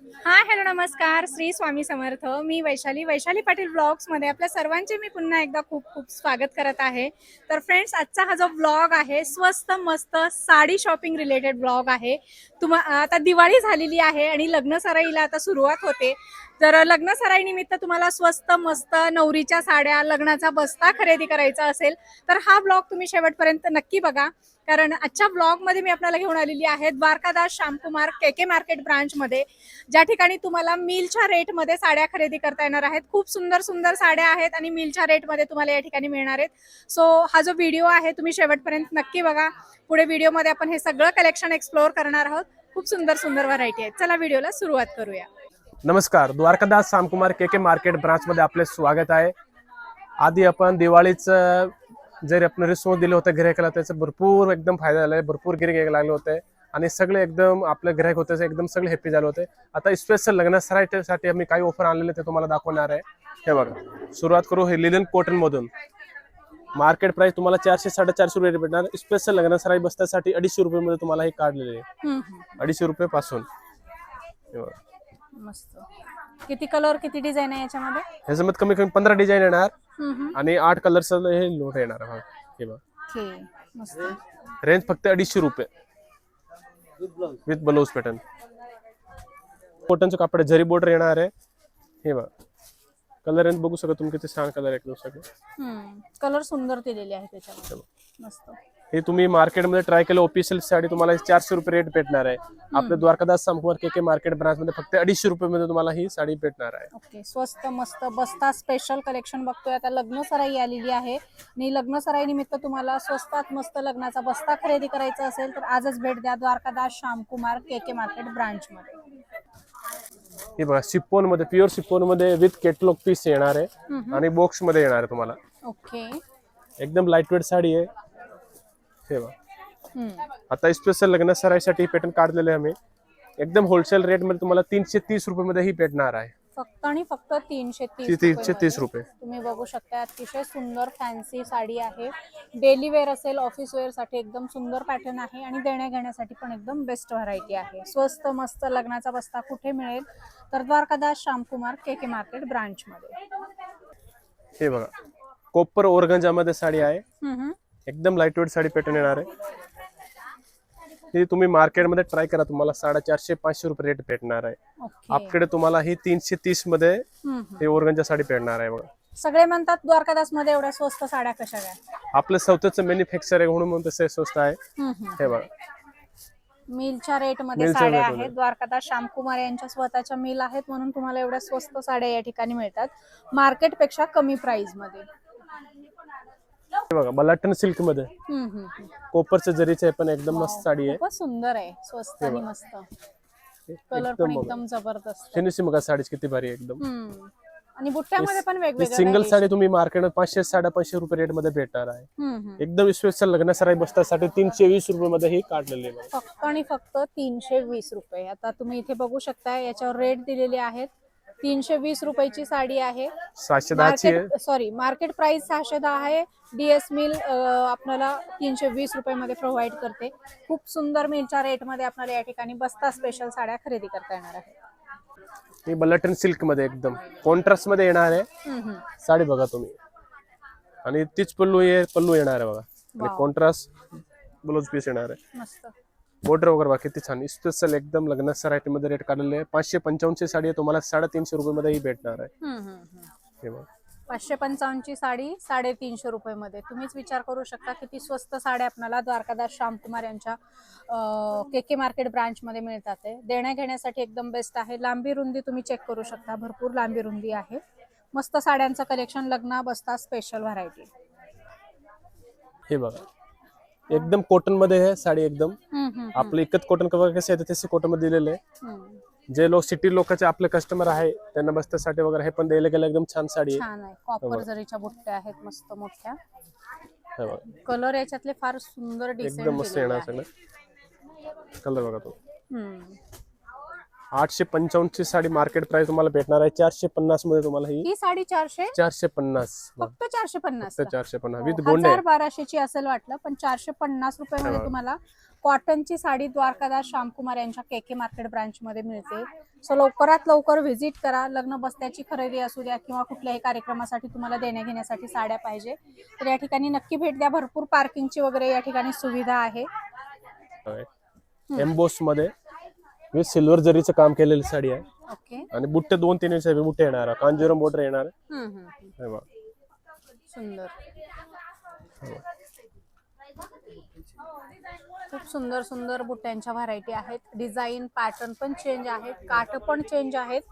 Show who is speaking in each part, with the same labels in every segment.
Speaker 1: हा हॅलो नमस्कार. श्री स्वामी समर्थ. मी वैशाली वैशाली पाटील ब्लॉग्समध्ये आपल्या सर्वांचे मी पुन्हा एकदा खूप खूप स्वागत करत आहे. तर फ्रेंड्स आजचा हा जो ब्लॉग आहे स्वस्त मस्त साडी शॉपिंग रिलेटेड ब्लॉग आहे. तुम्हा आता दिवाळी झालेली आहे आणि लग्न सराईला आता सुरुवात होते. तर लग्न सराई निमित्त तुम्हाला स्वस्त मस्त नवरीच्या साड्या लग्नाचा बस्ता खरेदी करायचा असेल तर हा ब्लॉग तुम्ही शेवटपर्यंत नक्की बघा. कारण आजच्या ब्लॉगमध्ये मी आपल्याला घेऊन आलेली आहे Dwarkadas Shyamkumar K K market ब्रांचमध्ये ज्या ठिकाणी तुम्हाला मिलच्या रेटमध्ये साड्या खरेदी करता येणार आहेत. खूप सुंदर सुंदर साड्या आहेत आणि मिलच्या रेटमध्ये तुम्हाला या ठिकाणी मिळणार आहेत. सो हा जो व्हिडिओ आहे तुम्ही शेवटपर्यंत नक्की बघा. पुढे व्हिडिओमध्ये आपण हे सगळं कलेक्शन एक्सप्लोअर करणार आहोत. खूप सुंदर सुंदर व्हरायटी आहेत. चला व्हिडिओला सुरुवात करूया.
Speaker 2: नमस्कार द्वारकादास सामकुमार के के मार्केट ब्रांचमध्ये आपले स्वागत आहे. आधी आपण दिवाळीचं जे आपण रिस्पॉन्स दिलं होतं गिरायकाला त्याचा भरपूर एकदम फायदा झाला आहे भरपूर गिरायक लागले होते. आणि सगळे एकदम आपले गिरायक होते एकदम सगळे हॅपी झाले होते. आता स्पेशल लग्नासाठी आम्ही काही ऑफर आणलेले ते तुम्हाला दाखवणार आहे. हे बघा सुरुवात करू हे लिलन कॉटन मधून. मार्केट प्राइस तुम्हाला चारशे साडेचारशे रुपये भेटणार. स्पेशल लग्नासराई बसण्यासाठी अडीचशे रुपये मध्ये तुम्हाला हे काढलेले आहे. अडीचशे रुपये पासून. हे बघा.
Speaker 1: मस्त. किती कलर किती डिझाईन आहे याच्यामध्ये?
Speaker 2: ह्याच्यामध्ये कमी कमी पंधरा डिझाईन येणार
Speaker 1: हम्म.
Speaker 2: आणि आठ कलर्स हे नोट येणार. हे. बघ.
Speaker 1: ओके मस्त.
Speaker 2: रेंज फक्त अडीचशे रुपये. विथ ब्लाऊज पॅटर्न कॉटनचं कापड जरी बॉर्डर येणार आहे. हे बघ. कलर रेंज बघू शकता तुम्ही किती छान कलर एकदम सगळे
Speaker 1: कलर सुंदर दिलेले आहे त्याच्यामध्ये. मस्त.
Speaker 2: हे तुम्ही मार्केटमध्ये ट्राय केलं ऑफिशियल साडी तुम्हाला चारशे रुपये रेट भेटणार आहे. आपल्या Dwarkadas Shyamkumar K K market branch मध्ये फक्त अडीचशे रुपये मध्ये तुम्हाला ही साडी भेटणार आहे.
Speaker 1: ओके स्वस्त मस्त बस्ता स्पेशल कलेक्शन बघतोय. आता लग्न सराई आलेली आहे. आणि लग्न सराई निमित्त तुम्हाला स्वस्तात मस्त लग्नाचा बस्ता खरेदी करायचा असेल तर आजच भेट द्या Dwarkadas Shyamkumar K K market branch मध्ये.
Speaker 2: हे बघा सिप्पोनमध्ये प्युअर सिप्पोनमध्ये विथ केटलॉग पीस येणार आहे. आणि बॉक्समध्ये येणार आहे तुम्हाला.
Speaker 1: ओके
Speaker 2: एकदम लाइट वेट साडी आहे. हे बघा. आता स्पेशल लग्न सराईसाठी पॅटर्न काढलेले आम्ही. एकदम होलसेल रेटमध्ये तुम्हाला तीनशे तीस रुपये मध्ये ही भेटणार आहे.
Speaker 1: फक्त आणि फक्त तीनशे
Speaker 2: तीनशे तीस रुपये.
Speaker 1: तुम्ही बघू शकता अतिशय सुंदर फॅन्सी साडी आहे. डेली वेअर असेल ऑफिस वेअरसाठी एकदम सुंदर पॅटर्न आहे आणि देण्या घेण्यासाठी पण एकदम बेस्ट व्हरायटी आहे. स्वस्त मस्त लग्नाचा बस्ता कुठे मिळेल? तर Dwarkadas Shyamkumar K K market branch मध्ये.
Speaker 2: हे बघा. कोपर ओरगंजामध्ये साडी आहे. एकदम लाइट वेट साडी पॅटर्न येणार आहे. ही तुम्ही मार्केटमध्ये ट्राय करा तुम्हाला साडेचारशे पाचशे रुपये रेट भेटणार आहे. आपल्याकडे तुम्हाला ही तीनशे
Speaker 1: तीसमध्ये.
Speaker 2: हे ओरगंजा साडी भेटणार आहे बघा.
Speaker 1: सगळे म्हणतात द्वारकादासमध्ये एवढ्या स्वस्त साड्या कशा काय
Speaker 2: आपलं स्वतःच मॅन्युफॅक्चर आहे म्हणून म्हणून तसे स्वस्त आहे. हे बघा.
Speaker 1: मिलच्या
Speaker 2: रेटमध्ये
Speaker 1: साड्या. आहेत. द्वारकादास श्यामकुमार यांच्या स्वतःच्या मिल आहेत म्हणून तुम्हाला एवढ्या स्वस्त साड्या या ठिकाणी मिळतात. मार्केटपेक्षा कमी प्राइसमध्ये.
Speaker 2: हे बघा बलाटन
Speaker 1: सिल्कमध्ये.
Speaker 2: कोपरचं जरीचं आहे पण एकदम मस्त साडी आहे.
Speaker 1: खूपच सुंदर आहे. स्वस्त आणि मस्त. कलर पण
Speaker 2: एकदम
Speaker 1: जबरदस्त
Speaker 2: फिनिशिंग बघा साडी किती भारी आहे एकदम.
Speaker 1: आणि बुट्ट्यामध्ये पण वेगवेगळ्या
Speaker 2: सिंगल. साडी तुम्ही मार्केट पाचशे साडेपाचशे रुपये रेटमध्ये भेटणार आहे. एकदम स्पेशल लग्न सराई बसण्यासाठी तीनशे वीस रुपये मध्ये ही काढलेली आहे.
Speaker 1: फक्त आणि फक्त तीनशे वीस रुपये. आता तुम्ही इथे बघू शकता याच्यावर रेट दिलेले आहेत. तीनशे वीस रुपयाची साडी आहे.
Speaker 2: सहाशे दहाची
Speaker 1: मार्केट सॉरी मार्केट प्राइस सहाशे दहा आहे. डीएस मिल आपल्याला तीनशे वीस रुपयामध्ये प्रोव्हाइड करते. खूप सुंदर मिलच्या रेटमध्ये आपल्याला या ठिकाणी बस्ता स्पेशल साड्या खरेदी करता येणार आहे
Speaker 2: ही बलटन सिल्कमध्ये एकदम कॉन्ट्रास्टमध्ये येणार आहे.
Speaker 1: हम्म, हम्म.
Speaker 2: साडी बघा तुम्ही. आणि तीच पल्लू ये पल्लू येणार आहे बघा. आणि. कॉन्ट्रास्ट ब्लाउज पीस येणार आहे.
Speaker 1: मस्त.
Speaker 2: बॉर्डर वगैरे बघा किती छान. स्पेशल एकदम लग्न सरायटी मध्ये रेट काढलेले आहे. पाचशे पंचावन्नची साडी आहे तुम्हाला साडेतीनशे रुपये मध्ये ही भेटणार आहे.
Speaker 1: हम्म, हम्म, हम्म.
Speaker 2: हे बघा.
Speaker 1: पाचशे पंचावन्नची साडी साडेतीनशे रुपयेमध्ये. तुम्हीच विचार करू शकता किती स्वस्त साड्या आपल्याला द्वारकादास श्यामकुमार यांच्या के के मार्केट ब्रांचमध्ये मिळतात आहे. देण्या घेण्यासाठी एकदम बेस्ट आहे. लांबी रुंदी तुम्ही चेक करू शकता. भरपूर लांबी रुंदी आहे. मस्त साड्यांचं कलेक्शन लग्न बसता स्पेशल व्हरायटी
Speaker 2: हे बघा. एकदम कॉटनमध्ये आहे साडी एकदम. आपलं एकच कॉटन कवर कसे आहे तसे कॉटनमध्ये दिलेले आहे. जे लोक सिटी लोकांचे आपले कस्टमर आहे त्यांना बसण्यासाठी वगैरे हे पण द्यायला गेलं एकदम छान साडी आहे.
Speaker 1: छान आहे. कॉपर जरीच्या बुट्ट्या आहेत मस्त मोठ्या. कलर याच्यातले फार सुंदर
Speaker 2: एकदम मस्त येणार
Speaker 1: डिझाईन
Speaker 2: कलर बघा तो. आठशे पंचावन्नची साडी मार्केट प्राइस तुम्हाला भेटणार आहे. चारशे पन्नासमध्ये तुम्हाला ही
Speaker 1: ही साडी चारशे?
Speaker 2: चारशे पन्नास.
Speaker 1: फक्त चारशे पन्नास
Speaker 2: चारशे पन्नास.
Speaker 1: हो,
Speaker 2: विथ गोंडे.
Speaker 1: हजार बाराशेची असेल वाटलं पण चारशे पन्नास रुपयामध्ये
Speaker 2: हा.
Speaker 1: तुम्हाला कॉटनची साडी द्वारकादास श्यामकुमार यांच्या के के मार्केट ब्रांच मध्ये मिळते. सो लवकरात लवकर व्हिजिट करा. लग्न बसत्याची खरेदी असू द्या किंवा कुठल्याही कार्यक्रमासाठी तुम्हाला देण्या घेण्यासाठी साड्या पाहिजे. तर या ठिकाणी नक्की भेट द्या. भरपूर पार्किंगची वगैरे या ठिकाणी सुविधा आहे.
Speaker 2: एम्बोस मध्ये. विथ सिल्वर जरीचं काम केलेली साडी आहे
Speaker 1: ओके
Speaker 2: आणि बुट्टे दोन तीन इंच बुट्टे येणार आहे. कांजीवरम बॉर्डर येणार आहे.
Speaker 1: हम्म, हम्म, हम्म.
Speaker 2: हे बघा.
Speaker 1: सुंदर खूप सुंदर सुंदर बुट्ट्यांच्या व्हरायटी आहेत डिझाईन पॅटर्न पण चेंज आहेत काठ पण चेंज आहेत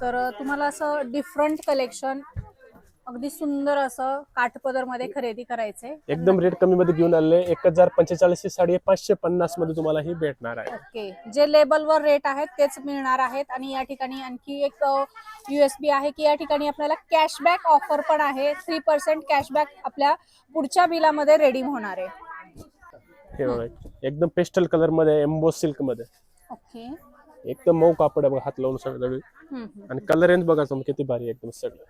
Speaker 1: तर तुम्हाला असं डिफरंट कलेक्शन अगदी सुंदर असं काठपदरमध्ये खरेदी करायचंय.
Speaker 2: एकदम रेट कमी मध्ये घेऊन आलेले एक हजार पंचेचाळीस ची साडी पाचशे पन्नासमध्ये तुम्हाला ही भेटणार आहे.
Speaker 1: ओके. जे लेबलवर रेट आहेत तेच मिळणार आहेत. आणि या ठिकाणी आणखी एक युएसबी आहे की या ठिकाणी आपल्याला कॅशबॅक ऑफर पण आहे. थ्री पर्सेंट कॅशबॅक आपल्या पुढच्या बिलामध्ये रेडीम होणार आहे.
Speaker 2: हे बघा एकदम पेस्टल कलरमध्ये एम्बोस सिल्कमध्ये.
Speaker 1: ओके.
Speaker 2: एकदम मऊ कापड आहे बघा हात लावून सगळं. आणि कलर रेंज बघा तुम्ही किती भारी आहे एकदम सगळं.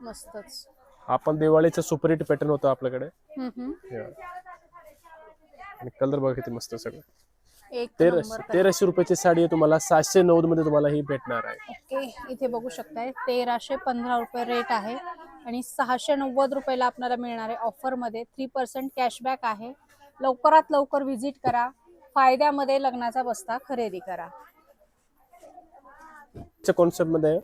Speaker 1: मस्तच.
Speaker 2: आपण दिवाळीचं सुपरहिट पॅटर्न होतं आपल्याकडे. हे. आणि कलर बघा किती मस्त सगळं. तेराशे. तेराशे रुपयाची साडी तुम्हाला सातशे नव्वदमध्ये तुम्हाला ही भेटणार आहे.
Speaker 1: ओके इथे बघू शकताय. तेराशे पंधरा रुपये रेट आहे आणि सहाशे नव्वद रुपयाला आपल्याला मिळणार आहे ऑफरमध्ये. थ्री पर्सेंट कॅशबॅक आहे. लवकरात लवकर व्हिजिट करा. फायद्यामध्ये लग्नाचा बस्ता खरेदी करा.
Speaker 2: कॉन्सेप्टमध्ये.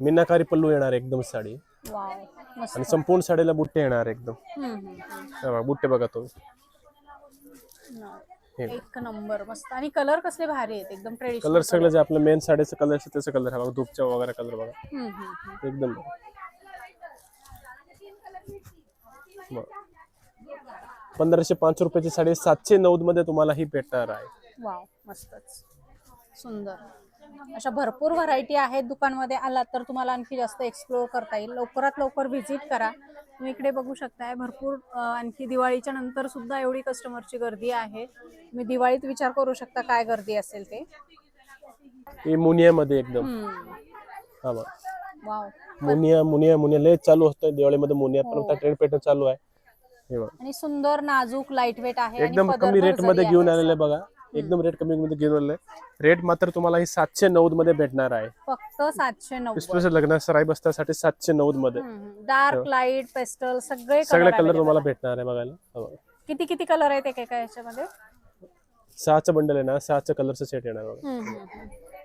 Speaker 2: मीनाकारी पल्लू येणार आहे एकदम साडी.
Speaker 1: हम्म. वाव मस्त.
Speaker 2: आणि संपूर्ण साडीला बुट्टे येणार आहे एकदम.
Speaker 1: हम्म, हम्म, हम्म.
Speaker 2: हे बघा, बुट्टे बघा तुम्ही. हे
Speaker 1: एक नंबर मस्त. आणि कलर कसले भारी आहेत एकदम ट्रेडिशनल
Speaker 2: कलर सगळं जे आपलं मेन साडीचं कलर असतं त्याचं कलर आहे बघा धूपच्या वगैरे कलर बघा. एकदम बघा. बघा. पंधराशे पाच रुपयाची साडी सातशे नव्वदमध्ये तुम्हाला ही भेटणार आहे.
Speaker 1: वाव मस्तच. सुंदर. अशा भरपूर व्हरायटी आहेत दुकानमध्ये. आलात तर तुम्हाला आणखी जास्त एक्सप्लोअर करता येईल. लवकरात लवकर व्हिजिट करा. तुम्ही इकडे बघू शकताय भरपूर आणखी दिवाळीच्या नंतर सुद्धा एवढी कस्टमरची गर्दी आहे. तुम्ही दिवाळीत विचार करू शकता काय गर्दी असेल ते.
Speaker 2: मध्ये एकदम. हा
Speaker 1: वाव.
Speaker 2: मुनिया मुनिया मुनिया लय चालू असतं दिवाळीमध्ये मुनिया. पण ट्रेंड पॅटर्न चालू आहे.
Speaker 1: आणि सुंदर नाजूक लाइट वेट आहे
Speaker 2: एकदम कमी
Speaker 1: रेटमध्ये
Speaker 2: घेऊन आलेले बघा. एकदम रेट कमी मध्ये घेऊन आलेले रेट मात्र तुम्हाला ही सातशे नव्वदमध्ये भेटणार आहे.
Speaker 1: फक्त सातशे नव्वद.
Speaker 2: स्पेशल लग्न सराई बसण्यासाठी सातशे नव्वदमध्ये.
Speaker 1: डार्क लाइट पेस्टल सगळे
Speaker 2: सगळे कलर तुम्हाला. भेटणार आहे बघायला. हा.
Speaker 1: किती किती कलर आहेत एका याच्यामध्ये?
Speaker 2: सहाचं बंडल आहे ना सहाचं कलरचं सेट येणार बघा.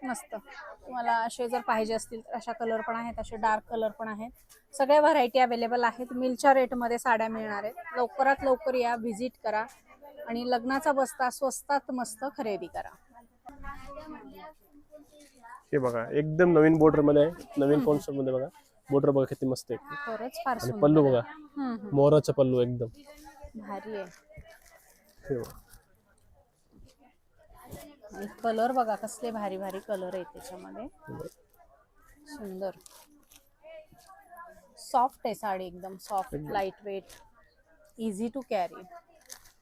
Speaker 1: मस्त. तुम्हाला असे जर पाहिजे असतील तर अशा कलर पण आहेत असे डार्क कलर पण आहेत. सगळ्या व्हरायटी अवेलेबल आहेत. मिलच्या रेटमध्ये साड्या मिळणार आहेत. लवकरात लवकर या व्हिजिट करा. आणि लग्नाचा बस्ता स्वस्तात मस्त खरेदी करा.
Speaker 2: हे बघा एकदम नवीन बॉर्डरमध्ये आहे. नवीन कॉन्सेप्टमध्ये बघा. बॉर्डर बघा किती मस्त आहे.
Speaker 1: खरंच फार
Speaker 2: आणि
Speaker 1: सुंदर
Speaker 2: पल्लू बघा.
Speaker 1: हम्म, हम्म.
Speaker 2: मोराचा पल्लू एकदम.
Speaker 1: भारी आहे.
Speaker 2: हे बघा.
Speaker 1: आणि कलर बघा कसले भारी भारी कलर आहेत त्याच्यामध्ये. सुंदर. सॉफ्ट आहे साडी एकदम soft light weight easy to carry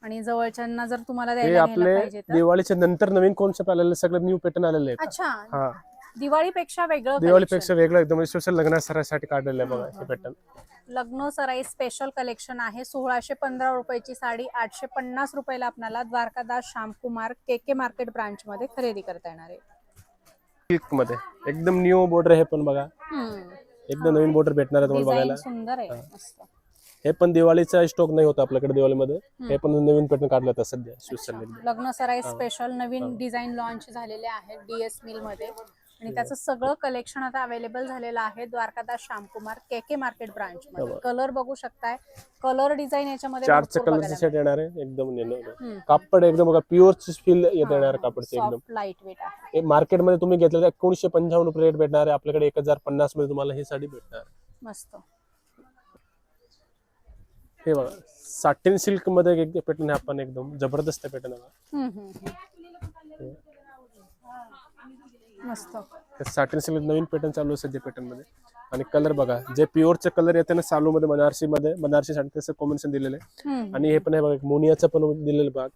Speaker 1: आणि जवळच्यांना जर तुम्हाला
Speaker 2: हे
Speaker 1: द्यायला घ्यायला
Speaker 2: आपले
Speaker 1: पाहिजे तर?
Speaker 2: दिवाळीच्या नंतर नवीन कॉन्सेप्ट आलेले सगळे न्यू पॅटर्न आलेले आहेत.
Speaker 1: अच्छा.
Speaker 2: हा.
Speaker 1: दिवाळीपेक्षा वेगळं
Speaker 2: दिवाळीपेक्षा वेगळं एकदम स्पेशल लग्न सरासाठी काढलेलं आहे बघा हे पॅटर्न.
Speaker 1: लग्न सराई स्पेशल कलेक्शन आहे. सोळाशे पंधरा रुपयाची साडी आठशे पन्नास रुपयाला आपल्याला Dwarkadas Shyamkumar K K market branch मध्ये खरेदी करता येणार आहे.
Speaker 2: मध्ये. एकदम न्यू बॉर्डर हे पण बघा. एकदम नवीन बॉर्डर भेटणार आहे तुम्हाला बघायला.
Speaker 1: सुंदर आहे. मस्त.
Speaker 2: हे पण दिवाळीचा स्टॉक नाही होता आपल्याकडे दिवाळीमध्ये. हे पण नवीन पॅटर्न काढलं होतं सध्या स्वित्झर्लंड
Speaker 1: लग्न सराई स्पेशल नवीन डिझाईन लॉन्च झालेले आहेत डीएस मिलमध्ये. आणि त्याचं सगळं कलेक्शन आता अवेलेबल झालेलं आहे Dwarkadas Shyamkumar K K market branch मध्ये. कलर बघू शकताय. कलर डिझाईन याच्यामध्ये
Speaker 2: कलरचं सेट येणार आहे एकदम. कापड एकदम बघा प्युअर फील येत येणार कापडचे एकदम.
Speaker 1: लाइट वेट आहे.
Speaker 2: मार्केटमध्ये तुम्ही घेतलेलं एकोणीशे पंचावन्न रुपये रेट भेटणार आहे. आपल्याकडे एक हजार पन्नासमध्ये तुम्हाला ही साडी भेटणार
Speaker 1: मस्त.
Speaker 2: हे बघा साटिन सिल्कमध्ये एक पॅटर्न आहे आपण एकदम जबरदस्त पॅटर्न आहे.
Speaker 1: मस्त.
Speaker 2: साटिन सिल्क नवीन पॅटर्न चालू आहे सध्या पॅटर्नमध्ये. आणि कलर बघा जे प्युअरचे कलर येते ना चालू मध्ये बनारसी मध्ये बनारसी साडी त्याचं कॉम्बिनेशन दिलेलं आहे. आणि हे पण आहे बघा मोनियाचं पण दिलेलं भाग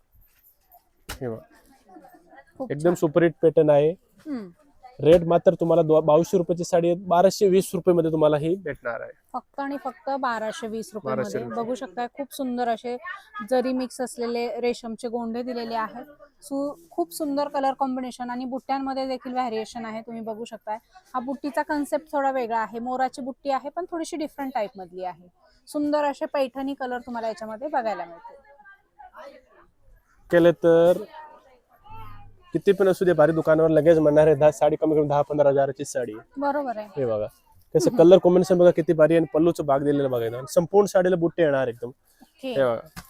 Speaker 2: हे बघा. एकदम सुपरहिट पॅटर्न आहे. रेट मात्र तुम्हाला दो- बावीसशे रुपयाची साडी बाराशे वीस रुपये मध्ये तुम्हाला ही भेटणार आहे.
Speaker 1: फक्त आणि फक्त बाराशे वीस रुपये
Speaker 2: 1200
Speaker 1: मध्ये
Speaker 2: रुपये.
Speaker 1: बघू शकता खूप सुंदर असे जरी मिक्स असलेले रेशमचे गोंडे दिलेले आहेत. सु खूप सुंदर कलर कॉम्बिनेशन आणि बुट्ट्यांमध्ये देखील व्हॅरिएशन आहे तुम्ही बघू शकताय. हा बुट्टीचा कन्सेप्ट थोडा वेगळा आहे. मोराची बुट्टी आहे पण थोडीशी डिफरंट टाईप मधली आहे. सुंदर असे पैठणी कलर तुम्हाला याच्यामध्ये बघायला मिळतील.
Speaker 2: केले तर किती पण असू दे भारी दुकानावर लगेच म्हणणार आहे दहा साडी कमी करून दहा पंधरा हजाराची साडी. आहे.
Speaker 1: बरोबर आहे.
Speaker 2: हे बघा. कसं कलर कॉम्बिनेशन बघा किती भारी आहे आणि पल्लूचं भाग दिलेलं बघा इथं. आणि संपूर्ण साडीला बुट्टे येणार एकदम.
Speaker 1: ओके.
Speaker 2: हे बघा.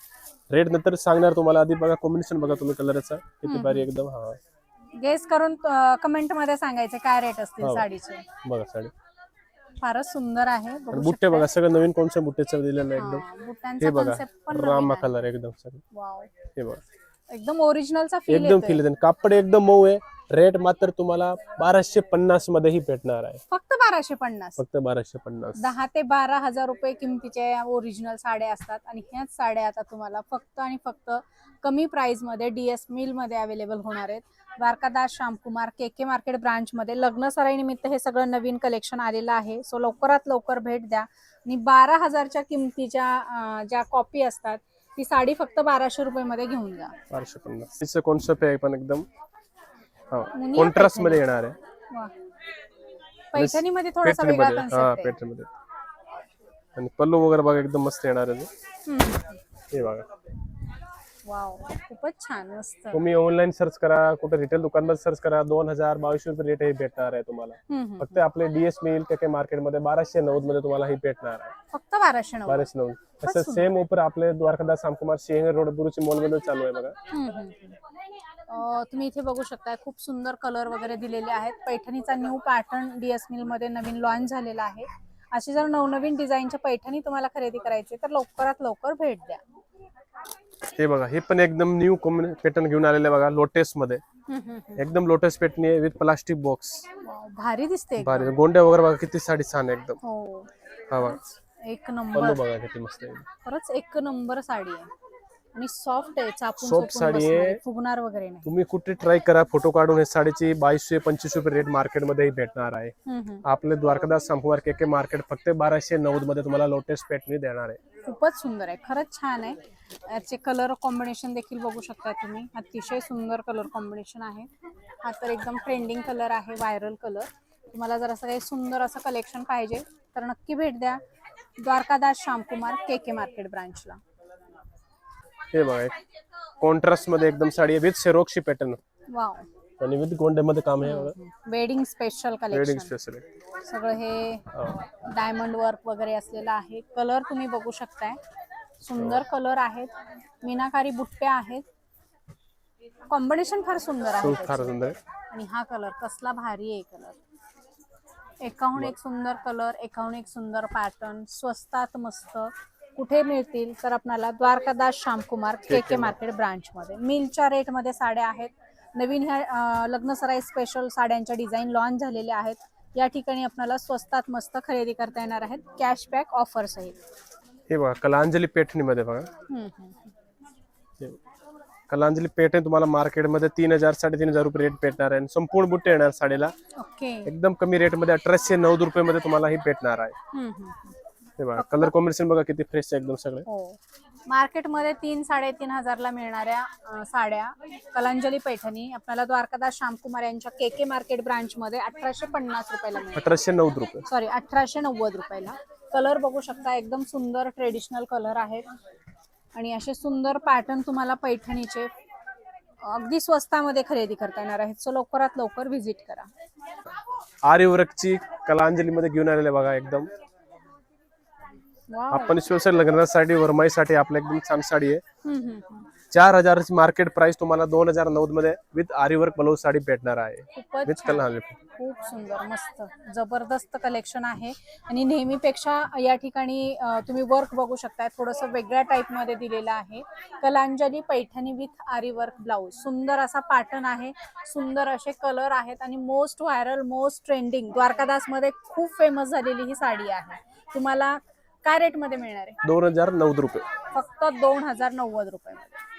Speaker 2: रेट नंतर सांगणार तुम्हाला आधी बघा कॉम्बिनेशन बघा तुम्ही कलरचा किती भारी एकदम हा.
Speaker 1: गेस करून कमेंटमध्ये सांगायचे काय रेट असतील
Speaker 2: हो.
Speaker 1: साडीचे.
Speaker 2: बघा साडी.
Speaker 1: फारच सुंदर आहे.
Speaker 2: आणि बुट्टे. बघा सगळं नवीन कोणत्या बुट्टेचं दिलेलं आहे एकदम.
Speaker 1: हा,
Speaker 2: हे बघा
Speaker 1: पण
Speaker 2: रामा
Speaker 1: आहे.
Speaker 2: कलर एकदम सगळं. हे बघा.
Speaker 1: एकदम ओरिजिनलचा फील
Speaker 2: एकदम फील येते कापड एकदम मऊ आहे. रेट मात्र तुम्हाला बाराशे पन्नासमध्ये ही भेटणार आहे.
Speaker 1: फक्त बाराशे पन्नास.
Speaker 2: फक्त बाराशे पन्नास.
Speaker 1: दहा ते बारा हजार रुपये किमतीच्या ओरिजिनल साड्या असतात. आणि ह्याच साड्या आता तुम्हाला फक्त आणि फक्त कमी प्राइसमध्ये डीएस मिलमध्ये अवेलेबल होणार आहेत. Dwarkadas Shyamkumar K K market branch मध्ये लग्न सराई निमित्त हे सगळं नवीन कलेक्शन आलेलं आहे. सो लवकरात लवकर भेट द्या. आणि बारा हजारच्या किमतीच्या ज्या कॉपी असतात ती साडी फक्त बाराशे रुपये मध्ये घेऊन जा.
Speaker 2: बाराशे पन्नास. तिचं कॉन्सेप्ट आहे पण एकदम?
Speaker 1: मुनिया
Speaker 2: कॉन्ट्रास्ट. मध्ये येणार आहे.
Speaker 1: वा. पैठणीमध्ये थोडासा वेगळा
Speaker 2: मध्ये हा कन्सेप्टमध्ये आणि पल्लू वगैरे बघा एकदम मस्त येणार आहे ते. हे बघा.
Speaker 1: वाव खूपच छान मस्त.
Speaker 2: तुम्ही ऑनलाईन सर्च करा कुठे रिटेल दुकानमध्ये सर्च करा दोन हजार बावीसशे रुपये रेट हे भेटणार आहे तुम्हाला. फक्त आपले डीएस मिल के मार्केटमध्ये बाराशे नव्वदमध्ये तुम्हाला ही भेटणार आहे.
Speaker 1: फक्त बाराशे नव्वद.
Speaker 2: बाराशे नव्वद. असं सेम ऑफर आपले द्वारकादास सामकुमार सिंह रोड बुरुची मॉलमध्ये चालू आहे बघा.
Speaker 1: तुम्ही इथे बघू शकताय खूप सुंदर कलर वगैरे दिलेले आहेत. पैठणीचा न्यू पॅटर्न डीएस मिलमध्ये नवीन लॉन्च झालेला आहे. अशी जर नवनवीन डिझाईनच्या पैठणी तुम्हाला खरेदी करायची तर लवकरात लवकर भेट द्या.
Speaker 2: हे बघा हे पण एकदम न्यू पॅटर्न घेऊन आलेले बघा लोटेस मध्ये. एकदम लोटस पेटणी आहे विथ प्लास्टिक बॉक्स
Speaker 1: भारी दिसते.
Speaker 2: भारी. गोंड्या वगैरे बघा किती साडी छान आहे एकदम.
Speaker 1: हो.
Speaker 2: हा बघा.
Speaker 1: एक नंबर
Speaker 2: बघा किती मस्त आहे.
Speaker 1: खरंच एक नंबर साडी आहे. आणि सॉफ्ट आहे चापून चोपून
Speaker 2: साडी
Speaker 1: बसणारी,
Speaker 2: आहे.
Speaker 1: फुगणार वगैरे नाही.
Speaker 2: तुम्ही कुठे ट्राय करा फोटो काढून हे साडीची बावीसशे पंचवीस रुपये रेट मार्केटमध्ये भेटणार आहे.
Speaker 1: हम्म, हम्म.
Speaker 2: आपले द्वारकादास संपवार के के मार्केट फक्त बाराशे नव्वदमध्ये तुम्हाला लोटेस पॅटर्न देणार आहे.
Speaker 1: खूपच सुंदर आहे खरंच छान आहे. याचे कलर कॉम्बिनेशन देखील बघू शकता तुम्ही. अतिशय सुंदर कलर कॉम्बिनेशन आहे. हा तर एकदम ट्रेंडिंग कलर आहे व्हायरल कलर तुम्हाला जर असं काही सुंदर असं कलेक्शन पाहिजे तर नक्की भेट द्या. Dwarkadas Shyamkumar K K market ब्रांचला
Speaker 2: हे बघा कॉन्ट्रास्टमध्ये एकदम साडी विथ सेरोक्सी पॅटर्न
Speaker 1: वाव
Speaker 2: आणि विथ गोंड्यामध्ये काम आहे
Speaker 1: wedding special
Speaker 2: wedding
Speaker 1: collection
Speaker 2: special
Speaker 1: सगळं हे डायमंड वर्क वगैरे असलेलं आहे. कलर तुम्ही बघू शकताय. सुंदर कलर आहेत. मीनाकारी बुट्ट्या आहेत. कॉम्बिनेशन फार सुंदर आहे.
Speaker 2: खूप फार
Speaker 1: त्याचं.
Speaker 2: सुंदर आहे.
Speaker 1: आणि हा कलर कसला भारी आहे कलर एकाहून एक सुंदर कलर एकाहून एक सुंदर पॅटर्न स्वस्तात मस्त. कुठे मिळतील तर आपल्याला Dwarkadas Shyamkumar K K market branch मध्ये मिलच्या रेटमध्ये साड्या आहेत. नवीन ह्या लग्नसराई स्पेशल साड्यांच्या डिझाईन लॉन्च झालेल्या आहेत. या ठिकाणी आपल्याला स्वस्तात मस्त खरेदी करता येणार आहेत. कॅशबॅक ऑफर सहित.
Speaker 2: हे बघा कलांजली पेठणी मध्ये बघा. हे बघा. कलांजली पेठणी तुम्हाला मार्केटमध्ये तीन हजार साडेतीन हजार रुपये रेट भेटणार आहे. आणि संपूर्ण बुट्टे येणार साडीला.
Speaker 1: ओके.
Speaker 2: एकदम कमी रेटमध्ये अठराशे नव्वद रुपये मध्ये तुम्हाला ही भेटणार आहे.
Speaker 1: हम्म, हम्म, हम्म.
Speaker 2: हे बघा कलर कॉम्बिनेशन बघा किती फ्रेश आहे एकदम सगळे.
Speaker 1: हो. मार्केटमध्ये तीन साडेतीन हजारला मिळणाऱ्या अं, साड्या. कलांजली पैठणी. आपल्याला द्वारकादास श्यामकुमार यांच्या के के मार्केट ब्रांच मध्ये अठराशे पन्नास रुपयाला मिळेल
Speaker 2: अठराशे नव्वद रुपये.
Speaker 1: सॉरी अठराशे नव्वद रुपयाला. कलर बघू शकता एकदम सुंदर ट्रेडिशनल कलर आहेत. आणि असे सुंदर पॅटर्न तुम्हाला पैठणीचे अगदी स्वस्तामध्ये खरेदी करता येणार आहेत. सो लवकरात लवकर व्हिजिट करा.
Speaker 2: आर्यवर्कची कलांजली मध्ये घेऊन आलेले बघा एकदम. आपण स्पेशल लग्नासाठी वरमाईसाठी आपल्या एकदम छान साडी आहे. चार हजाराची मार्केट प्राइस तुम्हाला दोन हजार नव्वदमध्ये विथ आर्यवर्क ब्लाऊज साडी भेटणार आहे.
Speaker 1: खूपच
Speaker 2: विथ
Speaker 1: छान.
Speaker 2: कलांजली
Speaker 1: खूप सुंदर मस्त जबरदस्त कलेक्शन आहे. आणि नेहमीपेक्षा या ठिकाणी तुम्ही वर्क बघू शकताय. थोडंसं वेगळ्या टाईपमध्ये दिलेलं आहे. Kalanjali Paithani with aari work blouse सुंदर असा पॅटर्न आहे. सुंदर असे कलर आहेत. आणि मोस्ट व्हायरल मोस्ट ट्रेंडिंग द्वारकादासमध्ये खूप फेमस झालेली ही साडी आहे. तुम्हाला काय रेटमध्ये मिळणार आहे?
Speaker 2: दोन हजार नव्वद रुपये.
Speaker 1: फक्त दोन हजार नव्वद रुपयामध्ये.